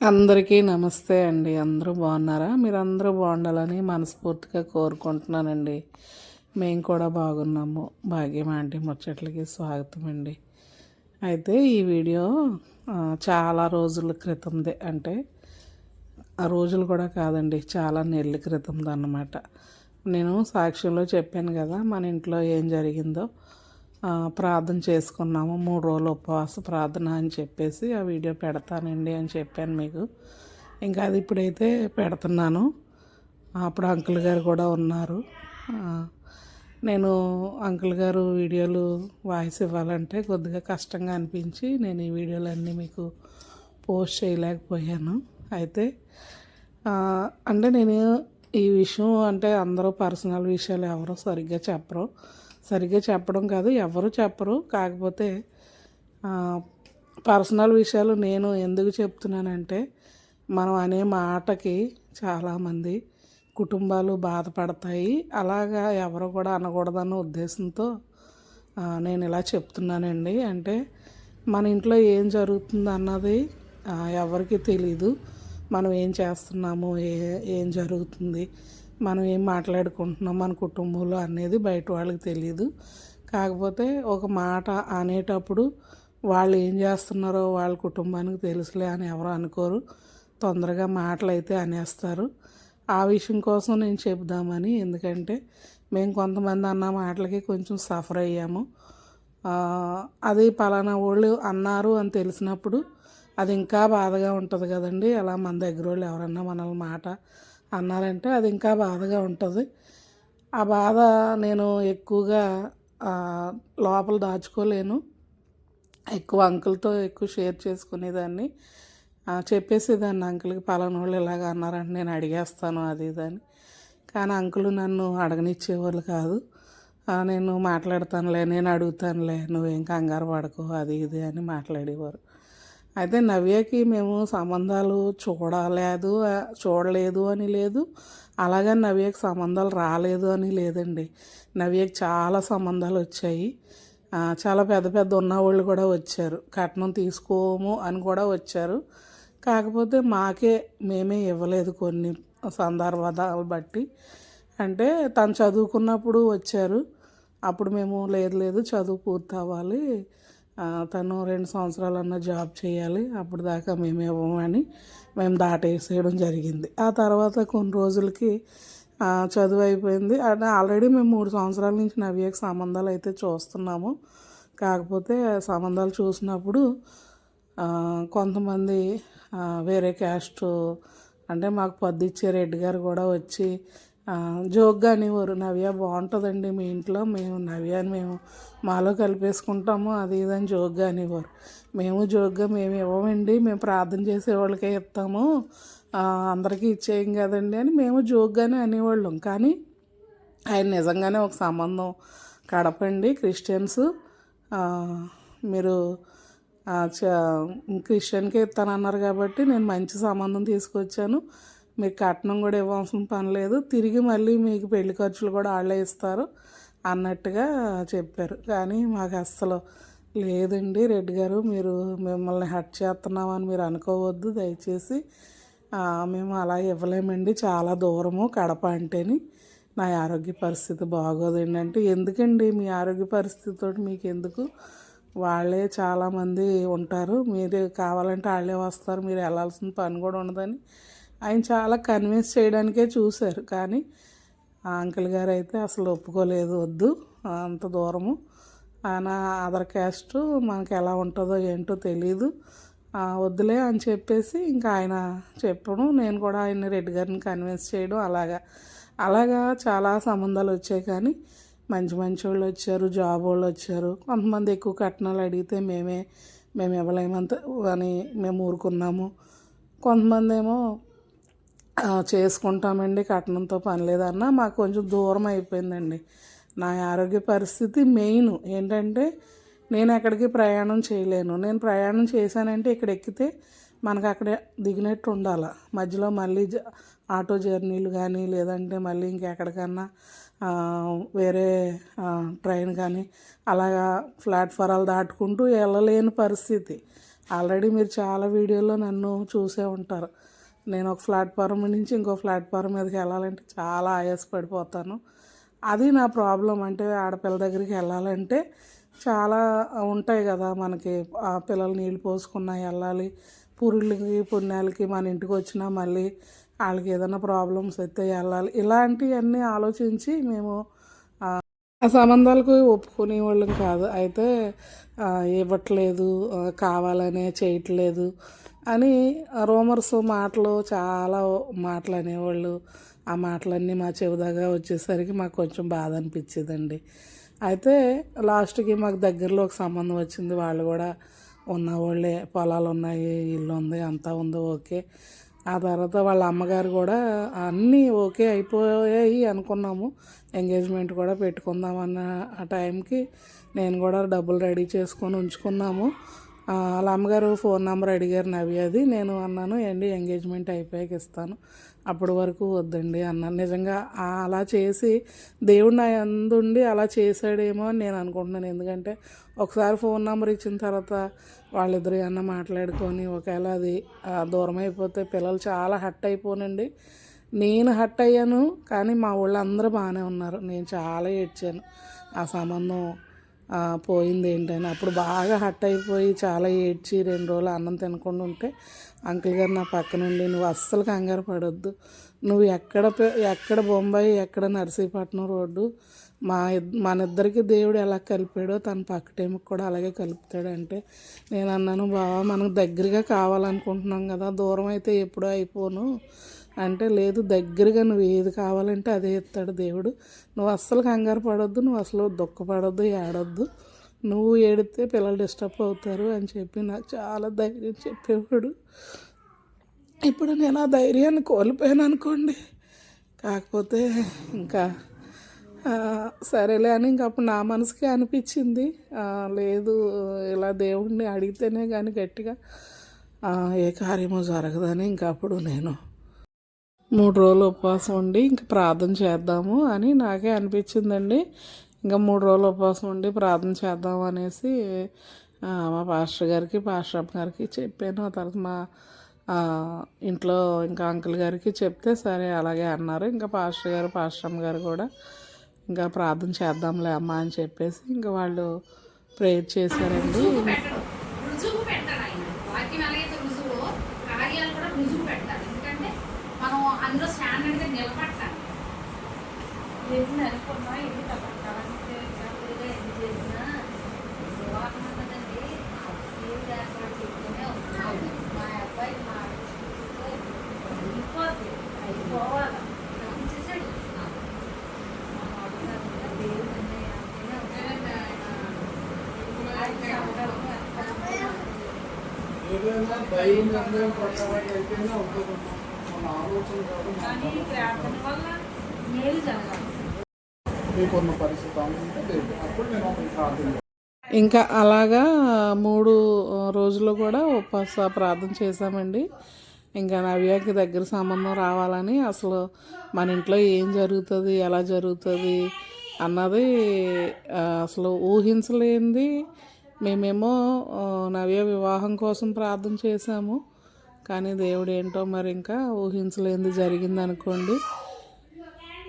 అందరికీ నమస్తే అండి. అందరూ బాగున్నారా? మీరు అందరూ బాగుండాలని మనస్ఫూర్తిగా కోరుకుంటున్నానండి. మేము కూడా బాగున్నాము. భాగ్యం ఆంటీ ముచ్చట్లకి స్వాగతం అండి. అయితే ఈ వీడియో చాలా రోజుల క్రితందే. అంటే ఆ రోజులు కూడా కాదండి. చాలా నెలల క్రితంది అన్నమాట నేను సాక్ష్యంలో చెప్పాను కదా మన ఇంట్లో ఏం జరిగిందో. ప్రార్థన చేసుకున్నాము. మూడు రోజులు ఉపవాస ప్రార్థన అని చెప్పేసి ఆ వీడియో పెడతానండి అని చెప్పాను మీకు. ఇంకా అది ఇప్పుడైతే పెడుతున్నాను. అప్పుడు అంకుల్ గారు కూడా ఉన్నారు. నేను అంకుల్ గారు వీడియోలు వాయిస్ ఇవ్వాలంటే కొద్దిగా కష్టంగా అనిపించి నేను ఈ వీడియోలన్నీ మీకు పోస్ట్ చేయలేకపోయాను. అయితే అంటే నేను ఈ విషయం అంటే అందరూ పర్సనల్ విషయాలు ఎవరో సరిగ్గా చెప్పరు. సరిగ్గా చెప్పడం కాదు ఎవరు చెప్పరు. కాకపోతే పర్సనల్ విషయాలు నేను ఎందుకు చెప్తున్నానంటే మనం అనే మాటకి చాలామంది కుటుంబాలు బాధపడతాయి. అలాగా ఎవరు కూడా అనకూడదన్న ఉద్దేశంతో నేను ఇలా చెప్తున్నానండి. అంటే మన ఇంట్లో ఏం జరుగుతుంది అన్నది ఎవరికి తెలీదు. మనం ఏం చేస్తున్నాము ఏ ఏం జరుగుతుంది మనం ఏం మాట్లాడుకుంటున్నాం మన కుటుంబంలో అనేది బయట వాళ్ళకి తెలియదు కాకపోతే ఒక మాట అనేటప్పుడు వాళ్ళు ఏం చేస్తున్నారో వాళ్ళ కుటుంబానికి తెలుసులే అని ఎవరు అనుకోరు. తొందరగా మాటలు అయితే అనేస్తారు. ఆ విషయం కోసం నేను చెప్దామని ఎందుకంటే మేము కొంతమంది అన్న మాటలకి కొంచెం సఫర్ అయ్యాము. అది పలానా వాళ్ళు అన్నారు అని తెలిసినప్పుడు అది ఇంకా బాధగా ఉంటుంది కదండి. అలా మన దగ్గర వాళ్ళు ఎవరన్నా మనల్ని మాట అన్నారంటే అది ఇంకా బాధగా ఉంటుంది. ఆ బాధ నేను ఎక్కువగా లోపల దాచుకోలేను. ఎక్కువ అంకుల్తో ఎక్కువ షేర్ చేసుకునేదాన్ని. చెప్పేసేదాన్ని అంకుల్కి పలానా వాళ్ళు ఇలాగ అన్నారంటే నేను అడిగేస్తాను అది ఇది అని. కానీ అంకుల్ నన్ను అడగనిచ్చేవాళ్ళు కాదు. నేను మాట్లాడతానులే నేను అడుగుతానులే నువ్వేం కంగారు పడకు అది ఇది అని మాట్లాడేవారు. అయితే నవ్యకి మేము సంబంధాలు చూడలేదు చూడలేదు అని లేదు. అలాగే నవ్యకి సంబంధాలు రాలేదు అని లేదండి. నవ్యకి చాలా సంబంధాలు వచ్చాయి. చాలా పెద్ద పెద్ద ఉన్నవాళ్ళు కూడా వచ్చారు. కట్నం తీసుకోము అని కూడా వచ్చారు. కాకపోతే మాకే మేమే ఇవ్వలేదు కొన్ని సందర్భాలు బట్టి. అంటే తను చదువుకున్నప్పుడు వచ్చారు. అప్పుడు మేము లేదు లేదు చదువు పూర్తి అవ్వాలి తను రెండు సంవత్సరాలన్నా జాబ్ చేయాలి. అప్పుడు దాకా మేము ఇవ్వమని మేము దాటేసేయడం జరిగింది. ఆ తర్వాత కొన్ని రోజులకి చదువు అయిపోయింది. అంటే ఆల్రెడీ మేము మూడు సంవత్సరాల నుంచి నవ్యకి సంబంధాలు అయితే చూస్తున్నాము. కాకపోతే సంబంధాలు చూసినప్పుడు కొంతమంది వేరే క్యాస్ట్ అంటే మాకు పద్దిచ్చే రెడ్డి గారు కూడా వచ్చి జోక్గా అనేవారు నవ్య బాగుంటుందండి మీ ఇంట్లో మేము నవ్యాన్ని మేము మాలో కలిపేసుకుంటాము అది ఇది అని జోక్గా అనేవారు. మేము జోక్గా మేము ఇవ్వమండి మేము ప్రార్థన చేసే వాళ్ళకే ఇస్తాము అందరికీ ఇచ్చేయం కదండి అని మేము జోక్గానే అనేవాళ్ళం. కానీ ఆయన నిజంగానే ఒక సంబంధం కడపండి క్రిస్టియన్స్ మీరు చ- క్రిస్టియన్కే ఇస్తానన్నారు కాబట్టి నేను మంచి సంబంధం తీసుకొచ్చాను మీకు కట్నం కూడా ఇవ్వాల్సిన పని లేదు. తిరిగి మళ్ళీ మీకు పెళ్ళి ఖర్చులు కూడా వాళ్ళే ఇస్తారు అన్నట్టుగా చెప్పారు. కానీ మాకు అస్సలు లేదండి రెడ్డి గారు. మీరు మిమ్మల్ని హట్ చేస్తున్నామని మీరు అనుకోవద్దు దయచేసి. మేము అలా ఇవ్వలేమండి. చాలా దూరము కడప అంటేని. నా ఆరోగ్య పరిస్థితి బాగోదండి అంటే. ఎందుకండి మీ ఆరోగ్య పరిస్థితితో మీకు ఎందుకు? వాళ్ళే చాలామంది ఉంటారు. మీరు కావాలంటే వాళ్ళే వస్తారు. మీరు వెళ్ళాల్సిన పని కూడా ఉండదని ఆయన చాలా కన్విన్స్ చేయడానికే చూశారు. కానీ ఆ అంకుల్ గారు అయితే అసలు ఒప్పుకోలేదు వద్దు అంత దూరము. ఆయన అదర్ క్యాస్ట్ మనకు ఎలా ఉంటుందో ఏంటో తెలీదు. వద్దులే అని చెప్పేసి ఇంకా ఆయన చెప్పడం నేను కూడా ఆయన రెడ్డి గారిని కన్విన్స్ చేయడం అలాగా. అలాగా చాలా సంబంధాలు వచ్చాయి కానీ మంచి మంచి వాళ్ళు వచ్చారు జాబ్ వాళ్ళు వచ్చారు. కొంతమంది ఎక్కువ కట్నాలు అడిగితే మేమే మేము ఇవ్వలేమంత అని మేము ఊరుకున్నాము. కొంతమంది ఏమో చేసుకుంటామండి కట్నంతో పని లేదన్నా మాకు కొంచెం దూరం అయిపోయిందండి. నా ఆరోగ్య పరిస్థితి మెయిన్ ఏంటంటే నేను ఎక్కడికి ప్రయాణం చేయలేను. నేను ప్రయాణం చేశానంటే ఇక్కడ ఎక్కితే మనకు అక్కడ దిగినట్టు ఉండాలి. మధ్యలో మళ్ళీ జ- ఆటో జర్నీలు కానీ లేదంటే మళ్ళీ ఇంకెక్కడికన్నా వేరే ట్రైన్ కానీ అలాగా ప్లాట్ఫారాలు దాటుకుంటూ వెళ్ళలేని పరిస్థితి. ఆల్రెడీ మీరు చాలా వీడియోల్లో నన్ను చూసే ఉంటారు. నేను ఒక ప్లాట్ఫారం నుంచి ఇంకో ప్లాట్ఫారం మీదకి వెళ్ళాలంటే చాలా ఆయాసపడిపోతాను. అది నా ప్రాబ్లం అంటే ఆడపిల్ల దగ్గరికి వెళ్ళాలంటే చాలా ఉంటాయి కదా మనకి. ఆ పిల్లలు నీళ్ళు పోసుకున్నా వెళ్ళాలి పురుళ్ళకి పుణ్యాలకి మన ఇంటికి వచ్చినా మళ్ళీ వాళ్ళకి ఏదైనా ప్రాబ్లమ్స్ అయితే వెళ్ళాలి. ఇలాంటివన్నీ ఆలోచించి మేము ఆ సంబంధాలకు ఒప్పుకునే వాళ్ళం కాదు. అయితే ఇవ్వట్లేదు కావాలనే చేయట్లేదు అని రూమర్స్ మాటలు చాలా మాటలు అనేవాళ్ళు ఆ మాటలన్నీ మా చెవిదాగా వచ్చేసరికి మాకు కొంచెం బాధ అనిపించేదండి. అయితే లాస్ట్కి మాకు దగ్గరలో ఒక సంబంధం వచ్చింది. వాళ్ళు కూడా ఉన్నవాళ్ళే పొలాలు ఉన్నాయి ఇల్లు ఉంది అంతా ఉంది ఓకే. ఆ తర్వాత వాళ్ళ అమ్మగారు కూడా అన్నీ ఓకే అయిపోయాయి అనుకున్నాము. ఎంగేజ్మెంట్ కూడా పెట్టుకుందామన్న ఆ టైంకి నేను కూడా డబ్బులు రెడీ చేసుకొని ఉంచుకున్నాము. వాళ్ళ అమ్మగారు ఫోన్ నెంబర్ అడిగారు నవ్యది నేను అన్నాను ఏంటి ఎంగేజ్మెంట్ అయిపోయాక ఇస్తాను. అప్పటి వరకు వద్దండి అన్నాను. నిజంగా అలా చేసి దేవుడు నా అందుండి అలా చేశాడేమో అని నేను అనుకుంటున్నాను. ఎందుకంటే ఒకసారి ఫోన్ నెంబర్ ఇచ్చిన తర్వాత వాళ్ళిద్దరు ఏమన్నా మాట్లాడుకొని ఒకవేళ అది దూరం అయిపోతే పిల్లలు చాలా హట్ అయిపోనండి. నేను హట్ అయ్యాను కానీ మా వాళ్ళు అందరూ బాగానే ఉన్నారు. నేను చాలా ఏడ్చాను. ఆ సంబంధం పోయింది ఏంటని. అప్పుడు బాగా హట్ అయిపోయి చాలా ఏడ్చి రెండు రోజులు అన్నం తినకుండా ఉంటే అంకుల్ గారు నా పక్కన ఉండి నువ్వు అస్సలు కంగారు పడొద్దు. నువ్వు ఎక్కడ ఎక్కడ బొంబాయి ఎక్కడ నర్సీపట్నం రోడ్డు మా ఇద్- మన ఇద్దరికి దేవుడు ఎలా కలిపాడో తన పక్క టైంకి కూడా అలాగే కలుపుతాడు అంటే నేను అన్నాను బావా మనకు దగ్గరగా కావాలనుకుంటున్నాం కదా దూరం అయితే ఎప్పుడూ అయిపోను. అంటే లేదు దగ్గరగా నువ్వు ఏది కావాలంటే అదే ఇస్తాడు దేవుడు. నువ్వు అస్సలు కంగారు పడొద్దు నువ్వు అసలు దుఃఖపడొద్దు ఏడొద్దు. నువ్వు ఏడితే పిల్లలు డిస్టర్బ్ అవుతారు అని చెప్పి నాకు చాలా ధైర్యం చెప్పేవాడు. ఇప్పుడు నేను ఆ ధైర్యాన్ని కోల్పోయాను అనుకోండి. కాకపోతే ఇంకా సరేలే అని ఇంక అప్పుడు నా మనసుకి అనిపించింది. లేదు ఇలా దేవుడిని అడిగితేనే కానీ గట్టిగా ఏ కార్యమో జరగదని ఇంకా అప్పుడు నేను మూడు రోజులు ఉపవాసం ఉండి ఇంకా ప్రార్థన చేద్దాము అని నాకే అనిపించిందండి. ఇంకా మూడు రోజులు ఉపవాసం ఉండి ప్రార్థన చేద్దాం అనేసి మా పాస్టర్ గారికి పాస్టర్ గారికి చెప్పాను. ఆ తర్వాత మా ఇంట్లో ఇంకా అంకుల్ గారికి చెప్తే సరే అలాగే అన్నారు. ఇంకా పాస్టర్ గారు పాస్టర్ గారు కూడా ఇంకా ప్రార్థన చేద్దాంలే అమ్మ అని చెప్పేసి ఇంకా వాళ్ళు ప్రేయర్ చేశారండి. ఎన్ని అనుకున్నా కరెక్ట్ కరెక్ట్గా ఎన్ని చేసినా ఏర్పాటు చేస్తూనే ఉన్నాడు మా అబ్బాయి మా అయిపోవాలి. ఇచ్చేసాడు మా దేవుడు ఏదైనా అయితేనే ఉంటుందమ్మా మన ఆలోచన కాదు కానీ ప్రార్థన వల్ల మేలు జరగాలి. పరిస్థితి అప్పుడు నేను ప్రార్థన ఇంకా అలాగా మూడు రోజులు కూడా ఉపవాస ప్రార్థన చేశామండి. ఇంకా నవ్యాకి దగ్గర సంబంధం రావాలని అసలు మన ఇంట్లో ఏం జరుగుతుంది ఎలా జరుగుతుంది అన్నది అసలు ఊహించలేనిది. మేమేమో నవ్య వివాహం కోసం ప్రార్థన చేశాము. కానీ దేవుడు ఏంటో మరి ఇంకా ఊహించలేనిది జరిగింది అనుకోండి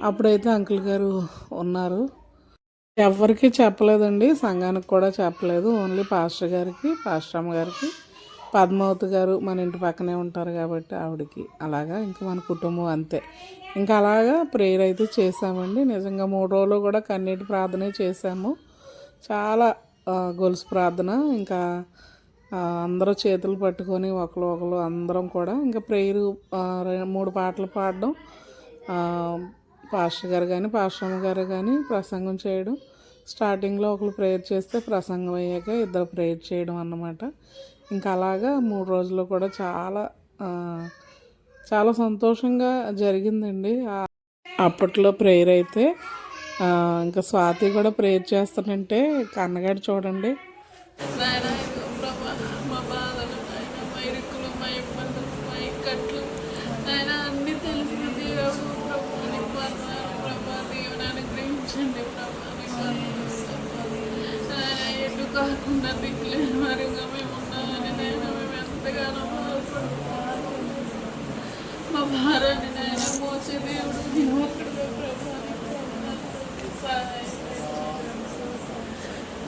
అప్పుడైతే అంకుల్ గారు ఉన్నారు. ఎవరికి చెప్పలేదండి. సంఘానికి కూడా చెప్పలేదు. ఓన్లీ పాస్టర్ గారికి పాస్టర్ గారికి. పద్మావతి గారు మన ఇంటి పక్కనే ఉంటారు కాబట్టి ఆవిడకి. అలాగా ఇంకా మన కుటుంబం అంతే. ఇంకా అలాగా ప్రేయర్ అయితే చేసామండి నిజంగా మూడు రోజులు కూడా కన్నీటి ప్రార్థనే చేసాము చాలా గొలుసు ప్రార్థన. ఇంకా అందరూ చేతులు పట్టుకొని ఒకరు ఒకరు అందరం కూడా ఇంకా ప్రేయర్ మూడు పాటలు పాడడం పాస్టర్ గారు కానీ పాస్టర్ గారు కానీ ప్రసంగం చేయడం. స్టార్టింగ్లో ఒకరు ప్రేయర్ చేస్తే ప్రసంగం అయ్యాక ఇద్దరు ప్రేయర్ చేయడం అన్నమాట. ఇంకా అలాగా మూడు రోజులు కూడా చాలా చాలా సంతోషంగా జరిగిందండి. అప్పట్లో ప్రేయర్ అయితే ఇంకా స్వాతి కూడా ప్రేయర్ చేస్తానంటే కన్నగాడు చూడండి. మా భారాన్ని నాయన మోసే దేవుడు నీవు ఒక్కడివే ప్రభా నీకు వందనాలు. సహాయం దయచేయండి.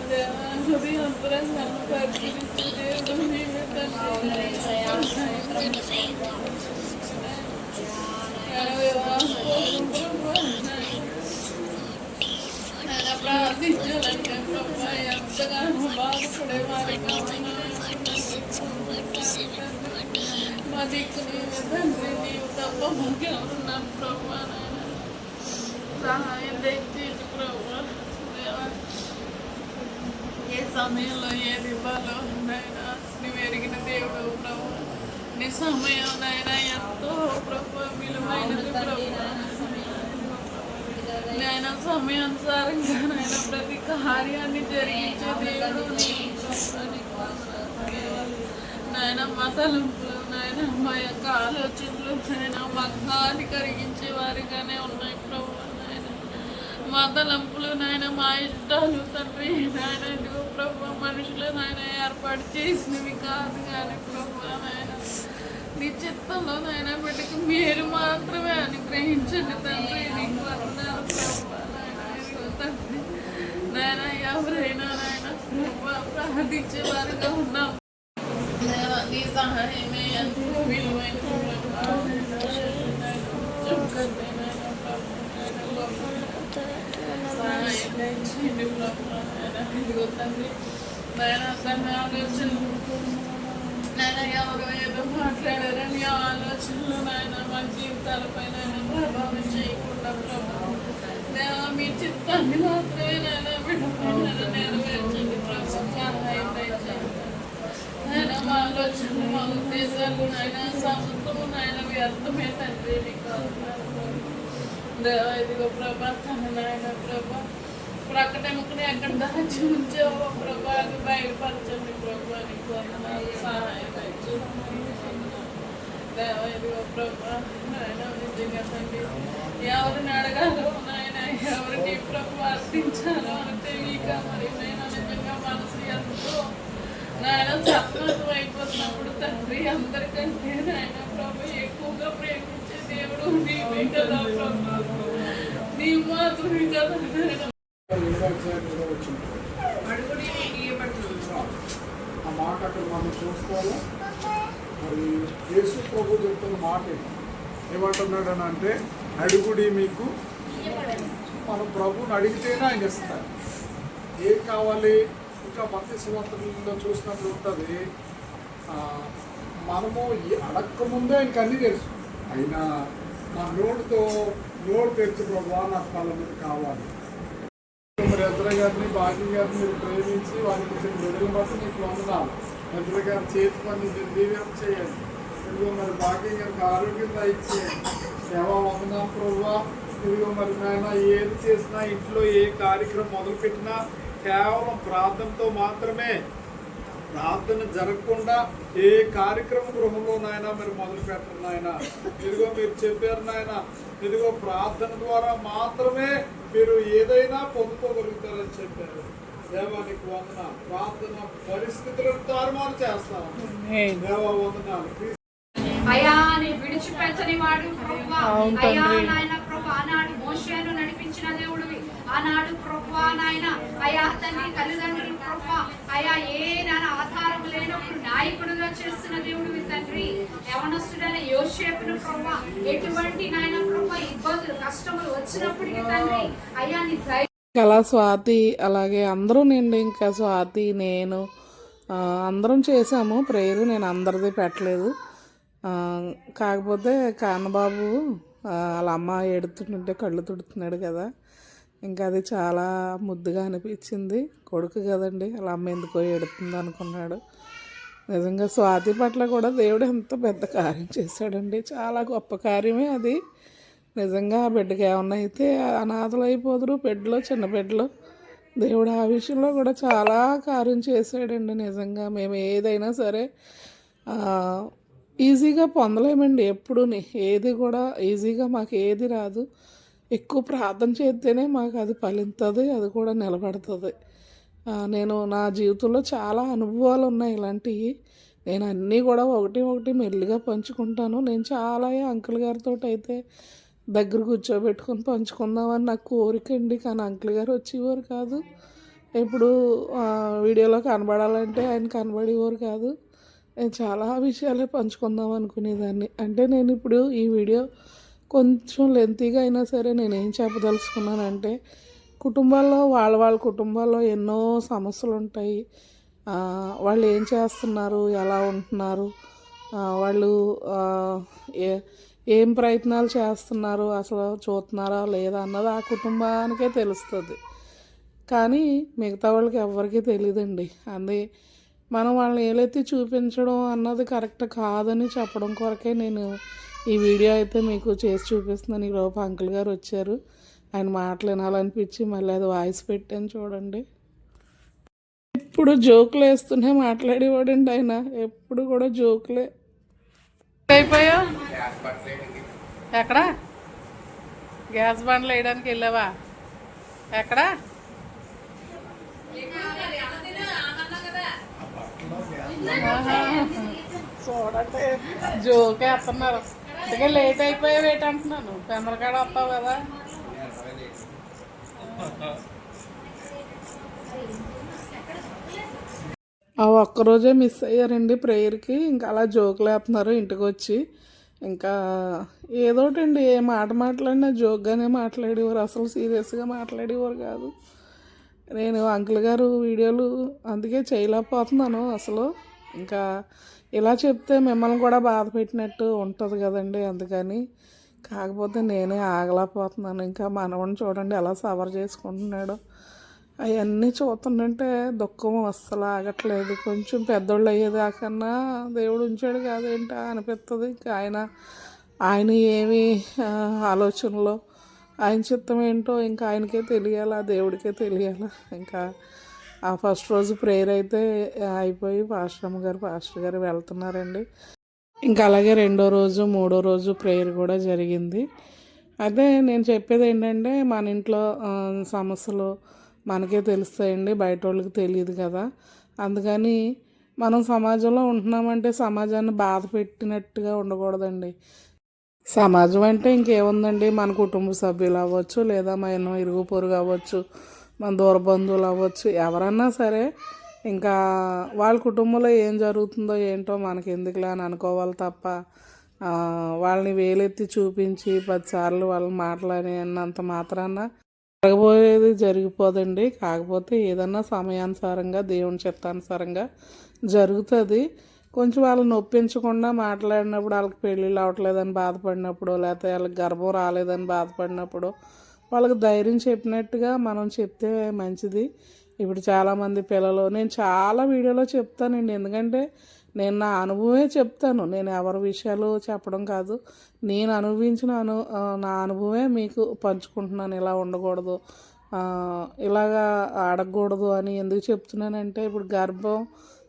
దేవా, హృదయ అంతరంగాలను పరిశీలించే దేవుడు నీవే తండ్రి. ఆయన వివాహం కోసం ప్రభా, ఆయన ప్రార్థించాలంటే ప్రభా ఎంతగానో బాధపడే వారిగా మా దిక్కు నీవే తండ్రి నీవు తప్ప మాకెవరున్నాం ప్రభా సహాయం దయచేసి ప్రభా ఏ సమయంలో ఏది ఇవ్వాలో నాయనా నువ్వు ఎరిగిన దేవుడు ప్రభు. నీ సమయం నాయన ఎంతో ప్రభు విలువైనది ప్రభు. నాయన సమయానుసారంగా నాయన ప్రతి కార్యాన్ని జరిగించే దేవుడు. నాయన మా మా యొక్క ఆలోచనలు ఆయన మగ్గాన్ని కరిగించే వారిగానే ఉన్నాయి ప్రభు నాయన. మా తలంపులు నాయన మా ఇష్టాలు తండ్రి నాయన ఇదిగో ప్రభు మనుషులు నాయన ఏర్పాటు చేసినవి కాదు కానీ ప్రభు నాయన. నీ చిత్తంలో నాయన బిడ్డకి మీరు మాత్రమే అనుగ్రహించండి తండ్రి. నీకు వందనాలు ప్రభు నాయన. తండ్రి నాయన ఎవరైనా నాయన ప్రభు ప్రార్థించే వారిగా ఉన్నాం దేవా, నీ సహాయమే ఎంతో విలువైన ప్రభు. చెప్పండి నాయన ప్రభు నాయన గొప్ప సహాయం దయచేయండి ప్రభు నాయన ఇదిగో తండ్రి నాయన తన ఆలోచనలు నాయన ఎవరో ఏదో మాట్లాడారని ఆ ఆలోచనలు నాయన మా జీవితాలపై నాయన ప్రభావం చేయకుండా ప్రభు దేవా మీ చిత్తాన్ని మాత్రమే నాయన బిడ్డపై నాయన నెరవేర్చండి ప్రభు సహాయం దయచేయండి నాయన మా ఆలోచనలు మా ఉద్దేశాలు నాయన సమస్తము నాయన వ్యర్థమే తండ్రి నీకు వందనాలు ప్రభు. ఇదిగో ప్రభా తన నాయన ప్రభా ప్రకటనకుని ఎక్కడ దాచి ఉంచావో ప్రభా అది బయలుపరచండి ప్రభా నీకు వందనాలు సహాయం దయచేయండి. దేవా ఇదిగో ప్రభా నాయన నిజంగా తండ్రి ఎవరిని అడగాలో నాయన ఎవరికి ప్రభు అర్థించాలో అని తెలియక మరి నేను నిజంగా మనసు ఎంతో నాయన సత్మతం అయిపోతున్నప్పుడు తండ్రి అందరికంటే నాయన ప్రభు ఎక్కువగా ప్రేమించే దేవుడు నీవే కదా ప్రభు. నీ మాత్రమే కదా నాయన. అడుగుడి ఇవ్వబడుతుంది ఆ మాట అక్కడ మనం చూసుకోవాలి? మరి యేసు ప్రభు చెప్తున్న మాట ఇది. ఏమంటున్నాడు అని అంటే అడుగుడి మీకు మన ప్రభుని అడిగితేనే ఆయన ఇస్తారు ఏం కావాలి? ఇంకా భక్తి సువార్తల్లో చూసినప్పుడు ఉంటుంది. మనము ఈ అడక్క ముందే ఇంక అన్నీ తెలుసు. అయినా నా నోటితో నోటు తెచ్చు ప్రభావ నాకు పనులు కావాలి. మరి ఎద్ర గారిని భాగ్యం గారిని మీరు ప్రేమించి వారికి ఇచ్చిన బిడ్డలు బట్టి నీకు వందనాలు. ఎద్ర గారి చేతి పని మీరు చేయండి. ఇదిగో మరి భాగ్యం గారికి ఆరోగ్యం ఇచ్చేయండి సేవా వందనాం ప్రభువా ఇదిగో మరి నాయన ఏది చేసినా ఇంట్లో ఏ కార్యక్రమం మొదలుపెట్టినా కేవలం ప్రార్థనతో మాత్రమే. ప్రార్థన జరగకుండా ఏ కార్యక్రమం గృహంలో నాయన మీరు మొదలు పెట్టరు నాయన. ఇదిగో మీరు చెప్పారు నాయన. ఇదిగో ప్రార్థన ద్వారా మాత్రమే మీరు ఏదైనా పొందుకోగలుగుతారని చెప్పారు. దేవానికి వందన ప్రార్థన పరిస్థితులను తారుమారు చేస్తాం దేవా వందనాలు. అయా నీ విడిచిపెట్టని వాడు ప్రభా. అయా. నాయన ప్రభు. ఆనాడు మోషేను నడిపించిన దేవుడివి. ఆనాడు ప్రభా నాయన అయా తండ్రి తల్లిదండ్రులు ప్రభా అయా ఏ నాన్న ఆధారం లేనప్పుడు నాయకుడుగా చేస్తున్న దేవుడివి తండ్రి యవనస్తుడైన యోసేపును ప్రభా ఎటువంటి నాయన ప్రభా ఇబ్బందులు కష్టములు వచ్చినప్పటికీ తండ్రి అయా నీ ధైర్యం అలా స్వాతి అలాగే అందరూ నిండి ఇంకా స్వాతి నేను అందరం చేసాము ప్రేయర్ నేను అందరిది పెట్టలేదు. కాకపోతే కానబాబు వాళ్ళ అమ్మ ఎడుతుంటే కళ్ళు తుడుతున్నాడు కదా. ఇంకా అది చాలా ముద్దుగా అనిపించింది. కొడుకు కదండి అలా అమ్మ ఎందుకో ఎడుతుంది అనుకున్నాడు. నిజంగా స్వాతి పట్ల కూడా దేవుడు ఎంత పెద్ద కార్యం చేశాడండి. చాలా గొప్ప కార్యమే అది. నిజంగా ఆ బిడ్డకి ఏమన్నా అయితే అనాథలు అయిపోదురు బిడ్డలో చిన్న బిడ్డలో దేవుడు ఆ విషయంలో కూడా చాలా కార్యం చేశాడండి నిజంగా. మేము ఏదైనా సరే ఈజీగా పొందలేమండి ఎప్పుడూని. ఏది కూడా ఈజీగా మాకు ఏది రాదు. ఎక్కువ ప్రార్థన చేస్తేనే మాకు అది ఫలిస్తుంది అది కూడా నిలబడుతుంది. నేను నా జీవితంలో చాలా అనుభవాలు ఉన్నాయి ఇలాంటివి నేను అన్నీ కూడా ఒకటి ఒకటి మెల్లిగా పంచుకుంటాను. నేను చాలా అంకుల్ గారితో అయితే దగ్గర కూర్చోబెట్టుకొని పంచుకుందామని నాకు కోరిక అండి. కానీ అంకుల్ గారు వచ్చేవారు కాదు. ఇప్పుడు ఆ, వీడియోలో కనబడాలంటే ఆయన కనబడేవారు కాదు. నేను చాలా విషయాలే పంచుకుందాం అనుకునేదాన్ని. అంటే నేను ఇప్పుడు ఈ వీడియో కొంచెం లెంతీగా అయినా సరే నేను ఏం చెప్పదలుచుకున్నానంటే కుటుంబాల్లో వాళ్ళ వాళ్ళ కుటుంబాల్లో ఎన్నో సమస్యలు ఉంటాయి వాళ్ళు ఏం చేస్తున్నారు ఎలా ఉంటున్నారు వాళ్ళు ఏ ఏం ప్రయత్నాలు చేస్తున్నారు అసలు చూస్తున్నారా లేదా అన్నది ఆ కుటుంబానికే తెలుస్తుంది. కానీ మిగతా వాళ్ళకి ఎవరికీ తెలియదండి అది మనం వాళ్ళని ఏలెత్తి చూపించడం అన్నది కరెక్ట్ కాదని చెప్పడం కొరకే నేను ఈ వీడియో అయితే మీకు చేసి చూపిస్తున్నాను ఈ లోపు అంకుల్ గారు వచ్చారు. ఆయన మాటలు వినాలనిపించి మళ్ళీ అది వాయిస్ పెట్టాను చూడండి. ఎప్పుడు జోకులు వేస్తూనే మాట్లాడేవాడండి ఆయన. ఎప్పుడు కూడా జోకులే. అయిపోయా? ఎక్కడ? గ్యాస్ బండ్లు వేయడానికి వెళ్ళావా? ఎక్కడ? చూడండి. జోకే వేస్తున్నారు. అందుకే లేట్ అయిపోయేది అంటున్నాను. పెందలకాడ వస్తావు కదా. ఆ ఒక్కరోజే మిస్ అయ్యారండి ప్రేయర్కి. ఇంకా అలా జోకులు వేస్తున్నారు ఇంటికి వచ్చి ఇంకా ఏదోటండి ఏ మాట మాట్లాడినా జోక్గానే మాట్లాడేవారు. అసలు సీరియస్గా మాట్లాడేవారు కాదు. నేను అంకుల్ గారు వీడియోలు అందుకే చేయలేకపోతున్నాను అసలు. ఇంకా ఇలా చెప్తే మిమ్మల్ని కూడా బాధ పెట్టినట్టు ఉంటుంది కదండి అందుకని. కాకపోతే నేనే ఆగలేకపోతున్నాను. ఇంకా మనవని చూడండి ఎలా సవర్ చేసుకుంటున్నాడు. అవన్నీ చూస్తుంటే దుఃఖం అస్సలు ఆగట్లేదు. కొంచెం పెద్దోళ్ళు అయ్యేదాకన్నా దేవుడు ఉంచాడు కాదేంటా అనిపిస్తుంది ఇంకా ఆయన ఆయన ఏమి ఆలోచనలో ఆయన చిత్తం ఏంటో ఇంకా ఆయనకే తెలియాలా దేవుడికే తెలియాలా. ఇంకా ఆ ఫస్ట్ రోజు ప్రేయర్ అయితే అయిపోయి పాస్టమ్ గారు పాస్టర్ గారు వెళ్తున్నారండి. ఇంకా అలాగే రెండో రోజు మూడో రోజు ప్రేయర్ కూడా జరిగింది. అదే నేను చెప్పేది ఏంటంటే మన ఇంట్లో సమస్యలు మనకే తెలుస్తాయండి బయట వాళ్ళకి తెలియదు కదా. అందుకని మనం సమాజంలో ఉంటున్నామంటే సమాజాన్ని బాధ పెట్టినట్టుగా ఉండకూడదండి. సమాజం అంటే ఇంకేముందండి? మన కుటుంబ సభ్యులు అవ్వచ్చు లేదా మన ఇరుగు పొరుగు అవ్వచ్చు. మన దూర బంధువులు అవ్వచ్చు ఎవరన్నా సరే ఇంకా వాళ్ళ కుటుంబంలో ఏం జరుగుతుందో ఏంటో మనకి ఎందుకులే అని అనుకోవాలి తప్ప వాళ్ళని వేలెత్తి చూపించి పదిసార్లు వాళ్ళని మాట్లాడి అన్నంత మాత్రాన జరగబోయేది జరిగిపోదండి. కాకపోతే ఏదన్నా సమయానుసారంగా దేవుని చిత్తానుసారంగా జరుగుతుంది. కొంచెం వాళ్ళని ఒప్పించకుండా మాట్లాడినప్పుడు వాళ్ళకి పెళ్ళిళ్ళు అవ్వట్లేదని బాధపడినప్పుడు లేకపోతే వాళ్ళకి గర్భం రాలేదని బాధపడినప్పుడు వాళ్ళకి ధైర్యం చెప్పినట్టుగా మనం చెప్తే మంచిది. ఇప్పుడు చాలామంది పిల్లలు నేను చాలా వీడియోలో చెప్తానండి. ఎందుకంటే నేను నా అనుభవమే చెప్తాను. నేను ఎవరి విషయాలు చెప్పడం కాదు. నేను అనుభవించిన అను నా అనుభవమే మీకు పంచుకుంటున్నాను. ఇలా ఉండకూడదు. ఇలాగా అడగకూడదు అని ఎందుకు చెప్తున్నానంటే ఇప్పుడు గర్భం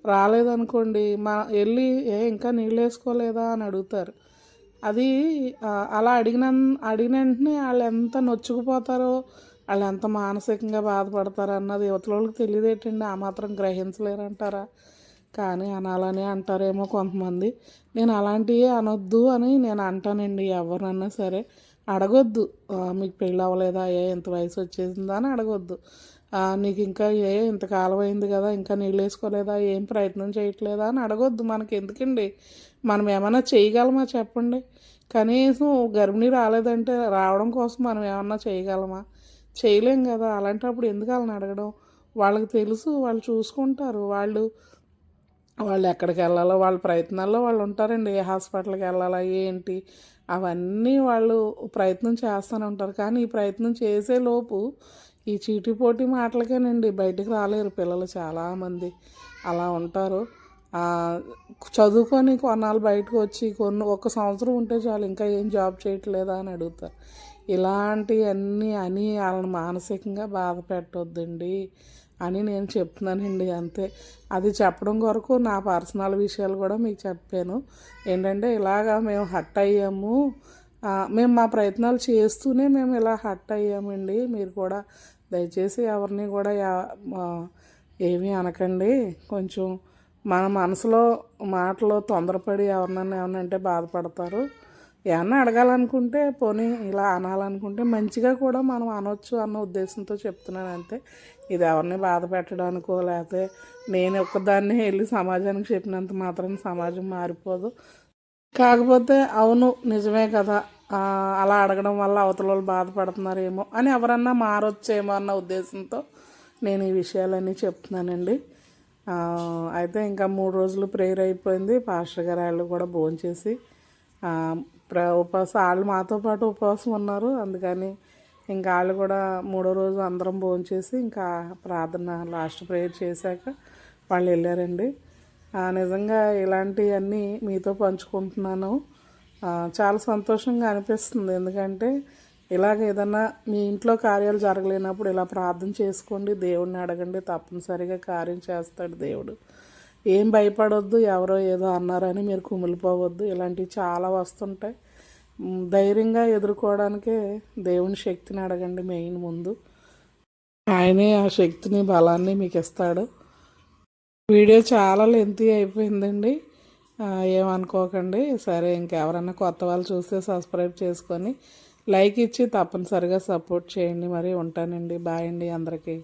రాలేదనుకోండి మా వెళ్ళి ఏ ఇంకా నీళ్ళు వేసుకోలేదా? అని అడుగుతారు. అది అలా అడిగిన అడిగిన వెంటనే వాళ్ళు ఎంత నొచ్చుకుపోతారో వాళ్ళు ఎంత మానసికంగా బాధపడతారో అన్నది యువతల వాళ్ళకి తెలియదేటండి ఆ మాత్రం గ్రహించలేరంటారా? కానీ అనాలని అంటారేమో కొంతమంది. నేను అలాంటివి అనొద్దు అని నేను అంటానండి ఎవరినన్నా సరే. అడగొద్దు. మీకు పెళ్ళి అవ్వలేదా? ఏ ఇంత వయసు వచ్చేసిందా అని అడగొద్దు. నీకు ఇంకా ఏ ఇంతకాలం అయింది కదా ఇంకా నీళ్ళు వేసుకోలేదా? ఏం ప్రయత్నం చేయట్లేదా అని అడగొద్దు. మనకి ఎందుకండి మనం ఏమైనా చేయగలమా చెప్పండి? కనీసం గర్భిణీ రాలేదంటే రావడం కోసం మనం ఏమన్నా చేయగలమా? చేయలేం కదా. అలాంటప్పుడు ఎందుకు వాళ్ళని అడగడం? వాళ్ళకి తెలుసు వాళ్ళు చూసుకుంటారు. వాళ్ళు వాళ్ళు ఎక్కడికి వెళ్ళాలో వాళ్ళ ప్రయత్నాల్లో వాళ్ళు ఉంటారండి. ఏ హాస్పిటల్కి వెళ్ళాలా ఏంటి? అవన్నీ వాళ్ళు ప్రయత్నం చేస్తూనే ఉంటారు. కానీ ఈ ప్రయత్నం చేసే లోపు ఈ చీటీ పోటీ మాటలకేనండి బయటికి రాలేరు పిల్లలు చాలామంది. అలా ఉంటారు. చదువుకొని కొన్నాళ్ళు బయటకు వచ్చి కొన్ని ఒక సంవత్సరం ఉంటే చాలు ఇంకా ఏం జాబ్ చేయట్లేదా అని అడుగుతారు. ఇలాంటివన్నీ అని వాళ్ళని మానసికంగా బాధ పెట్టొద్దండి అని నేను చెప్తున్నానండి అంతే. అది చెప్పడం కొరకు నా పర్సనల్ విషయాలు కూడా మీకు చెప్పాను. ఏంటంటే ఇలాగా మేము హట్ అయ్యాము. మేము మా ప్రయత్నాలు చేస్తూనే మేము ఇలా హట్ అయ్యామండి. మీరు కూడా దయచేసి ఎవరిని కూడా ఏమీ అనకండి. కొంచెం మన మనసులో మాటలు తొందరపడి ఎవరినైనా ఏమన్నా అంటే బాధపడతారు. ఏమన్నా అడగాలనుకుంటే పోనీ ఇలా అనాలనుకుంటే మంచిగా కూడా మనం అనొచ్చు అన్న ఉద్దేశంతో చెప్తున్నాను అంతే. ఇది ఎవరిని బాధ పెట్టడానికో లేకపోతే నేను ఒక్కదాన్ని వెళ్ళి సమాజానికి చెప్పినంత మాత్రం సమాజం మారిపోదు. కాకపోతే అవును నిజమే కదా అలా అడగడం వల్ల అవతల వాళ్ళు బాధపడుతున్నారేమో అని ఎవరన్నా మారొచ్చేమో అన్న ఉద్దేశంతో నేను ఈ విషయాలన్నీ చెప్తున్నానండి. అయితే ఇంకా మూడు రోజులు ప్రేయర్ అయిపోయింది. పాస్టర్ గారు వాళ్ళు కూడా భోంచేసి ప్ర ఉపవాసం వాళ్ళు మాతో పాటు ఉపవాసం ఉన్నారు. అందుకని ఇంకా వాళ్ళు కూడా మూడో రోజు అందరం భోంచేసి ఇంకా ప్రార్థన లాస్ట్ ప్రేయర్ చేశాక వాళ్ళు వెళ్ళారండి. నిజంగా ఇలాంటివన్నీ మీతో పంచుకుంటున్నాను. చాలా సంతోషంగా అనిపిస్తుంది. ఎందుకంటే ఇలాగ ఏదన్నా మీ ఇంట్లో కార్యాలు జరగలేనప్పుడు ఇలా ప్రార్థన చేసుకోండి. దేవుడిని అడగండి. తప్పనిసరిగా కార్యం చేస్తాడు దేవుడు. ఏం భయపడొద్దు ఎవరో ఏదో అన్నారని మీరు కుమిలిపోవద్దు. ఇలాంటివి చాలా వస్తుంటాయి. ధైర్యంగా ఎదుర్కోవడానికే దేవుని శక్తిని అడగండి మెయిన్ ముందు. ఆయనే ఆ శక్తిని బలాన్ని మీకు ఇస్తాడు. వీడియో చాలా లెంతీ అయిపోయిందండి. ఏమనుకోకండి. సరే ఇంకెవరన్నా కొత్త వాళ్ళు చూస్తే సబ్స్క్రైబ్ చేసుకొని లైక్ ఇచ్చి తప్పనిసరిగా సపోర్ట్ చేయండి. మరి ఉంటానండి. బాయ్ అండి అందరికీ.